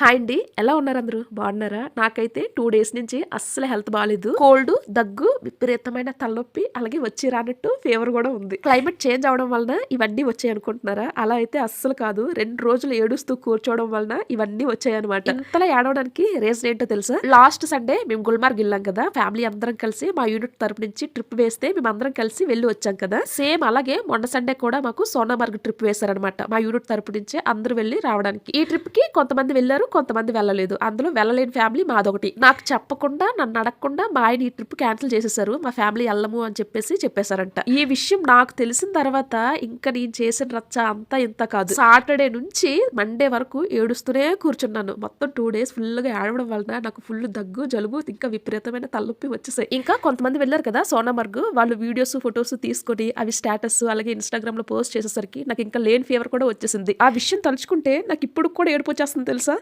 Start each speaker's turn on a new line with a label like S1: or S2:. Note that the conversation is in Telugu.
S1: హాయ్ అండి. ఎలా ఉన్నారు అందరూ? బాగున్నారా? నాకైతే టూ డేస్ నుంచి అస్సలు హెల్త్ బాగాలేదు కోల్డ్ దగ్గు విపరీతమైన తలనొప్పి అలాగే వచ్చి రానట్టు ఫీవర్ కూడా ఉంది. క్లైమేట్ చేంజ్ అవడం వలన ఇవన్నీ వచ్చాయి అనుకుంటున్నారా? అలా అయితే అస్సలు కాదు. రెండు రోజులు ఏడుస్తూ కూర్చోవడం వలన ఇవన్నీ వచ్చాయి అనమాట ఇంతలా ఏడవడానికి రీజన్ ఏంటో తెలుసా? లాస్ట్ సండే మేము గుల్మార్గ్ వెళ్ళాం కదా. ఫ్యామిలీ అందరం కలిసి మా యూనిట్ తరపు నుంచి ట్రిప్ వేస్తే మేము అందరం కలిసి వెళ్ళి వచ్చాం కదా. సేమ్ అలాగే మొన్న సండే కూడా మాకు సోనామార్గ్ ట్రిప్ వేశారనమాట మా యూనిట్ తరపు నుంచి అందరూ వెళ్ళి రావడానికి. ఈ ట్రిప్కి కొంతమంది వెళ్ళారు కొంతమంది వెళ్ళలేదు. అందులో వెళ్ళలేని ఫ్యామిలీ మాదొకటి. నాకు చెప్పకుండా నన్ను అడగకుండా మా ఆయన ఈ ట్రిప్ క్యాన్సిల్ చేసేసారు. మా ఫ్యామిలీ వెళ్ళము అని చెప్పేసి చెప్పేశారంట. ఈ విషయం నాకు తెలిసిన తర్వాత ఇంకా నేను చేసిన రచ్చ అంతా ఇంత కాదు. సాటర్డే నుంచి మండే వరకు ఏడుస్తూనే కూర్చున్నాను. మొత్తం టూ డేస్ ఫుల్గా ఏడవడం వలన నాకు ఫుల్ దగ్గు జలుబు ఇంకా విపరీతమైన తలనొప్పి వచ్చేసాయి. ఇంకా కొంతమంది వెళ్ళారు కదా సోనామర్గ్. వాళ్ళు వీడియోస్ ఫొటోస్ తీసుకొని అవి స్టేటస్ అలాగే ఇన్స్టాగ్రామ్లో పోస్ట్ చేసేసరికి నాకు ఇంకా లేని ఫీవర్ కూడా వచ్చేసింది. ఆ విషయం తలుచుకుంటే నాకు ఇప్పుడు కూడా ఏడుపు వచ్చేస్తుంది తెలుసా?